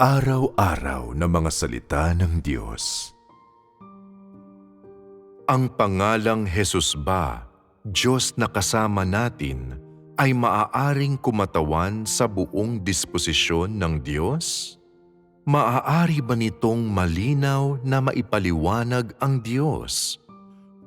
Araw-araw na mga salita ng Diyos. Ang pangalang Jesus ba, Diyos na kasama natin, ay maaaring kumatawan sa buong disposisyon ng Diyos? Maaari ba nitong malinaw na maipaliwanag ang Diyos?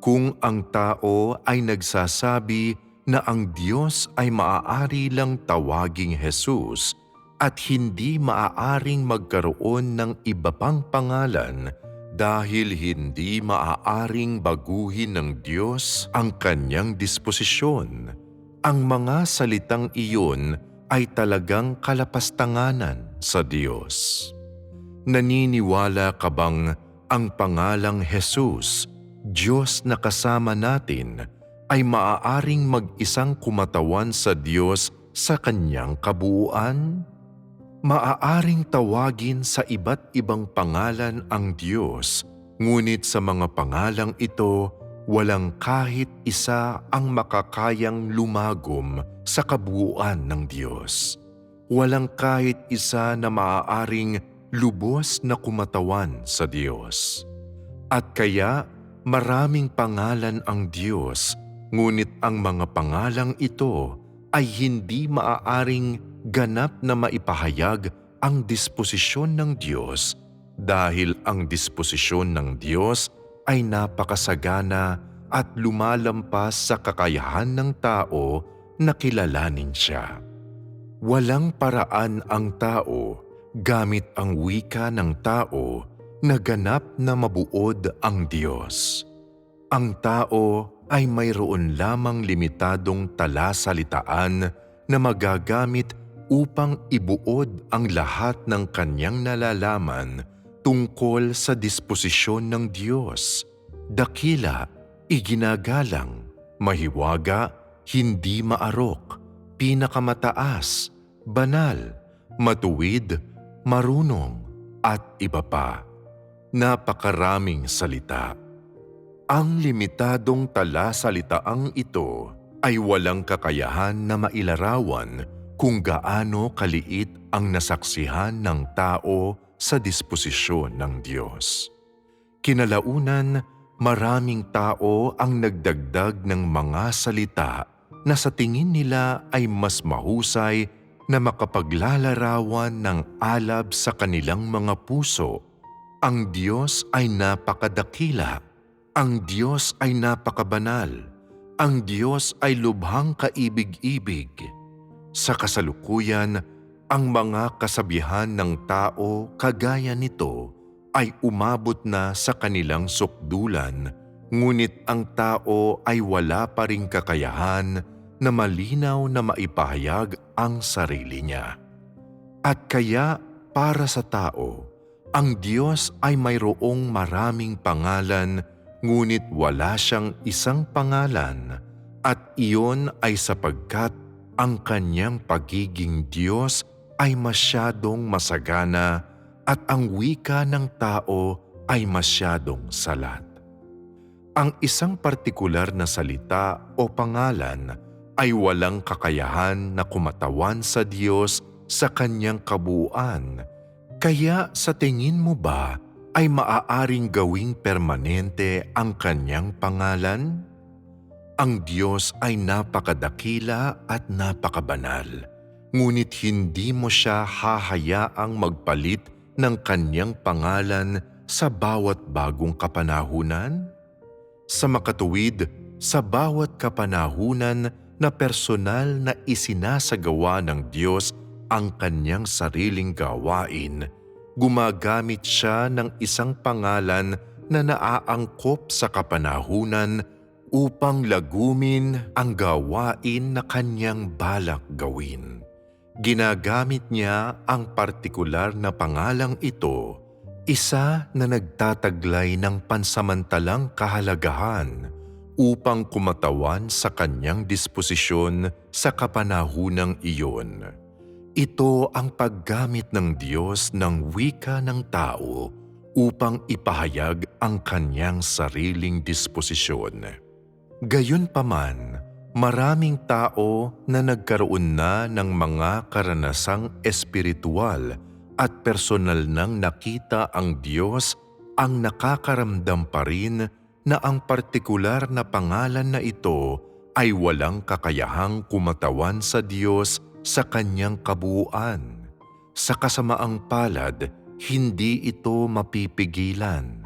Kung ang tao ay nagsasabi na ang Diyos ay maaari lang tawaging Jesus at hindi maaaring magkaroon ng iba pang pangalan dahil hindi maaaring baguhin ng Diyos ang kanyang disposisyon. Ang mga salitang iyon ay talagang kalapastanganan sa Diyos. Naniniwala ka bang ang pangalang Jesus, Diyos na kasama natin, ay maaaring mag-isang kumatawan sa Diyos sa kanyang kabuuan? Maaaring tawagin sa iba't ibang pangalan ang Diyos, ngunit sa mga pangalang ito, walang kahit isa ang makakayang lumagom sa kabuuan ng Diyos. Walang kahit isa na maaaring lubos na kumatawan sa Diyos. At kaya maraming pangalan ang Diyos Ngunit ang mga pangalang ito ay hindi maaaring ganap na maipahayag ang disposisyon ng Diyos dahil ang disposisyon ng Diyos ay napakasagana at lumalampas sa kakayahan ng tao na kilalanin siya. Walang paraan ang tao gamit ang wika ng tao na ganap na mabuod ang Diyos. Ang tao ay mayroon lamang limitadong talasalitaan na magagamit upang ibuod ang lahat ng kanyang nalalaman tungkol sa disposisyon ng Diyos. Dakila, iginagalang, mahiwaga, hindi maarok, pinakamataas, banal, matuwid, marunong, at iba pa. Napakaraming salita ang limitadong talasalitaang ito ay walang kakayahan na mailarawan kung gaano kaliit ang nasaksihan ng tao sa disposisyon ng Diyos. Kinalaunan, maraming tao ang nagdagdag ng mga salita na sa tingin nila ay mas mahusay na makapaglalarawan ng alab sa kanilang mga puso. Ang Diyos ay napakadakila ang Diyos ay napakabanal. Ang Diyos ay lubhang kaibig-ibig. Sa kasalukuyan, ang mga kasabihan ng tao kagaya nito ay umabot na sa kanilang sukdulan, ngunit ang tao ay wala pa ring kakayahan na malinaw na maipahayag ang sarili niya. At kaya para sa tao, ang Diyos ay mayroong maraming pangalan ngunit wala siyang isang pangalan at iyon ay sapagkat ang kanyang pagiging Diyos ay masyadong masagana at ang wika ng tao ay masyadong salat. Ang isang partikular na salita o pangalan ay walang kakayahan na kumatawan sa Diyos sa kanyang kabuuan. Kaya sa tingin mo ba ay maaaring gawing permanente ang kanyang pangalan? Ang Diyos ay napakadakila at napakabanal, ngunit hindi mo siya hahayaang magpalit ng kanyang pangalan sa bawat bagong kapanahunan? Sa makatuwid, sa bawat kapanahunan na personal na isinasagawa ng Diyos ang kanyang sariling gawain, gumagamit siya ng isang pangalan na naaangkop sa kapanahunan upang lagumin ang gawain na kanyang balak gawin. Ginagamit niya ang partikular na pangalang ito, isa na nagtataglay ng pansamantalang kahalagahan upang kumatawan sa kanyang disposisyon sa kapanahunang iyon. Ito ang paggamit ng Diyos ng wika ng tao upang ipahayag ang kanyang sariling disposisyon. Gayunpaman, maraming tao na nagkaroon na ng mga karanasang espiritual at personal nang nakita ang Diyos ang nakakaramdam pa rin na ang partikular na pangalan na ito ay walang kakayahang kumatawan sa Diyos sa kanyang kabuuan. Sa kasamaang palad, hindi ito mapipigilan.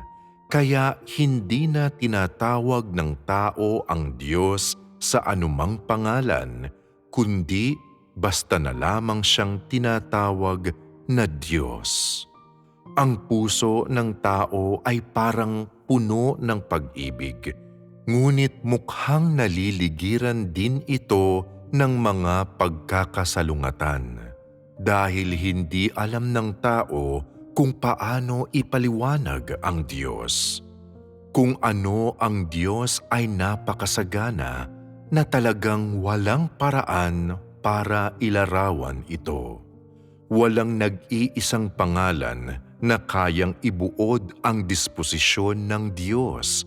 Kaya hindi na tinatawag ng tao ang Diyos sa anumang pangalan, kundi basta na lamang siyang tinatawag na Diyos. Ang puso ng tao ay parang puno ng pag-ibig, ngunit mukhang naliligiran din ito ng mga pagkakasalungatan dahil hindi alam ng tao kung paano ipaliwanag ang Diyos. Kung ano ang Diyos ay napakasagana na talagang walang paraan para ilarawan ito. Walang nag-iisang pangalan na kayang ibuod ang disposisyon ng Diyos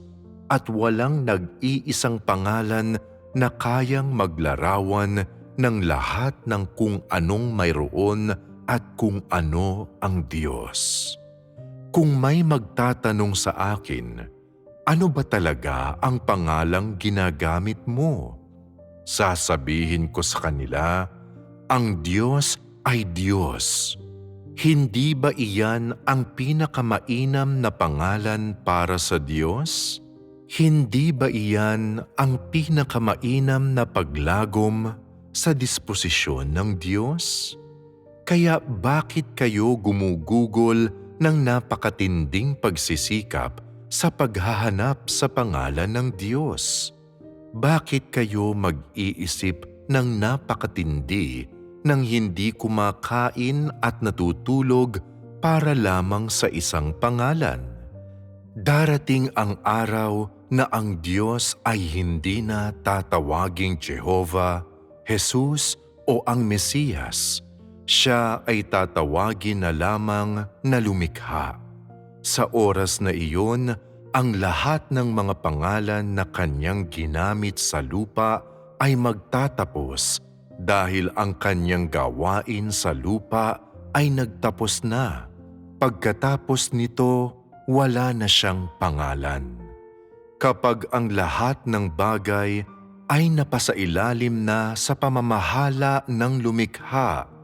at walang nag-iisang pangalan na kayang maglarawan ng lahat ng kung anong mayroon at kung ano ang Diyos. Kung may magtatanong sa akin, ano ba talaga ang pangalang ginagamit mo? Sasabihin ko sa kanila, ang Diyos ay Diyos. Hindi ba iyan ang pinakamainam na pangalan para sa Diyos? Hindi ba iyan ang pinakamainam na paglagom sa disposisyon ng Diyos? Kaya bakit kayo gumugugol ng napakatinding pagsisikap sa paghahanap sa pangalan ng Diyos? Bakit kayo mag-iisip ng napakatindi nang hindi kumakain at natutulog para lamang sa isang pangalan. Darating ang araw na ang Diyos ay hindi na tatawaging Jehovah, Jesus o ang Mesiyas. Siya ay tatawagin na lamang na lumikha. Sa oras na iyon, ang lahat ng mga pangalan na kanyang ginamit sa lupa ay magtatapos dahil ang kanyang gawain sa lupa ay nagtapos na. Pagkatapos nito, wala na siyang pangalan. Kapag ang lahat ng bagay ay napasailalim na sa pamamahala ng lumikha,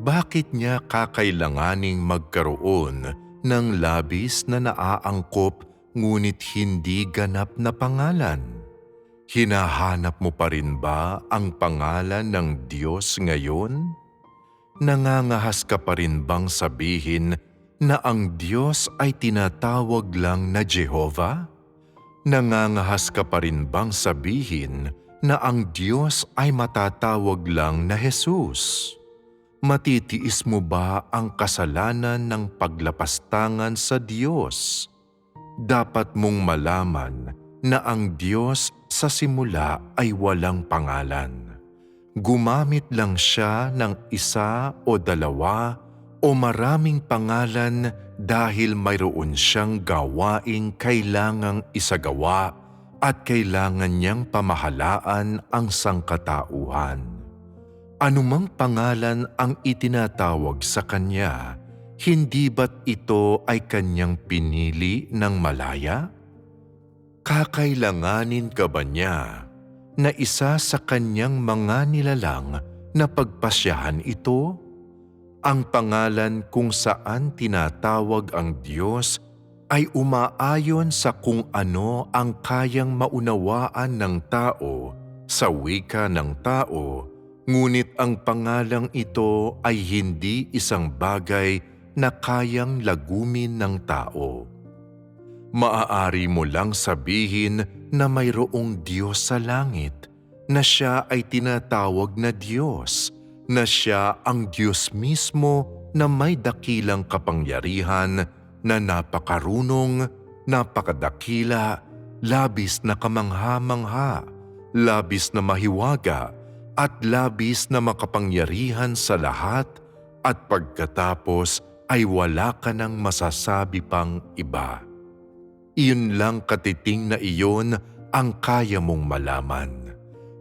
bakit niya kakailanganing magkaroon ng labis na naaangkop ngunit hindi ganap na pangalan? Hinahanap mo pa rin ba ang pangalan ng Diyos ngayon? Nangangahas ka pa rin bang sabihin na ang Diyos ay tinatawag lang na Jehovah? Nangangahas ka pa rin bang sabihin na ang Diyos ay matatawag lang na Jesus? Matitiis mo ba ang kasalanan ng paglapastangan sa Diyos? Dapat mong malaman na ang Diyos sa simula ay walang pangalan. Gumamit lang siya ng isa o dalawa o maraming pangalan dahil mayroon siyang gawaing kailangang isagawa at kailangan niyang pamahalaan ang sangkatauhan. Anumang pangalan ang itinatawag sa kanya, hindi ba't ito ay kanyang pinili ng malaya? Kakailanganin ka ba niya na isa sa kanyang mga nilalang na pagpasyahan ito? Ang pangalan kung saan tinatawag ang Diyos ay umaayon sa kung ano ang kayang maunawaan ng tao sa wika ng tao, ngunit ang pangalang ito ay hindi isang bagay na kayang lagumin ng tao. Maaari mo lang sabihin na mayroong Diyos sa langit, na siya ay tinatawag na Diyos, na siya ang Diyos mismo na may dakilang kapangyarihan na napakarunong, napakadakila, labis na kamangha-mangha, labis na mahiwaga, at labis na makapangyarihan sa lahat at pagkatapos ay wala ka nang masasabi pang iba. Iyon lang katiting na iyon ang kaya mong malaman.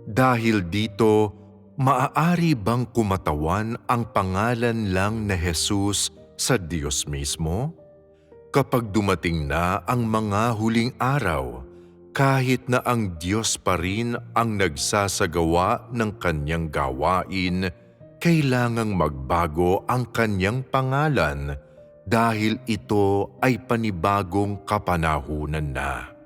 Dahil dito, maaari bang kumatawan ang pangalan lang na Jesus sa Diyos mismo? Kapag dumating na ang mga huling araw, kahit na ang Diyos pa rin ang nagsasagawa ng kanyang gawain, kailangang magbago ang kanyang pangalan dahil ito ay panibagong kapanahunan na.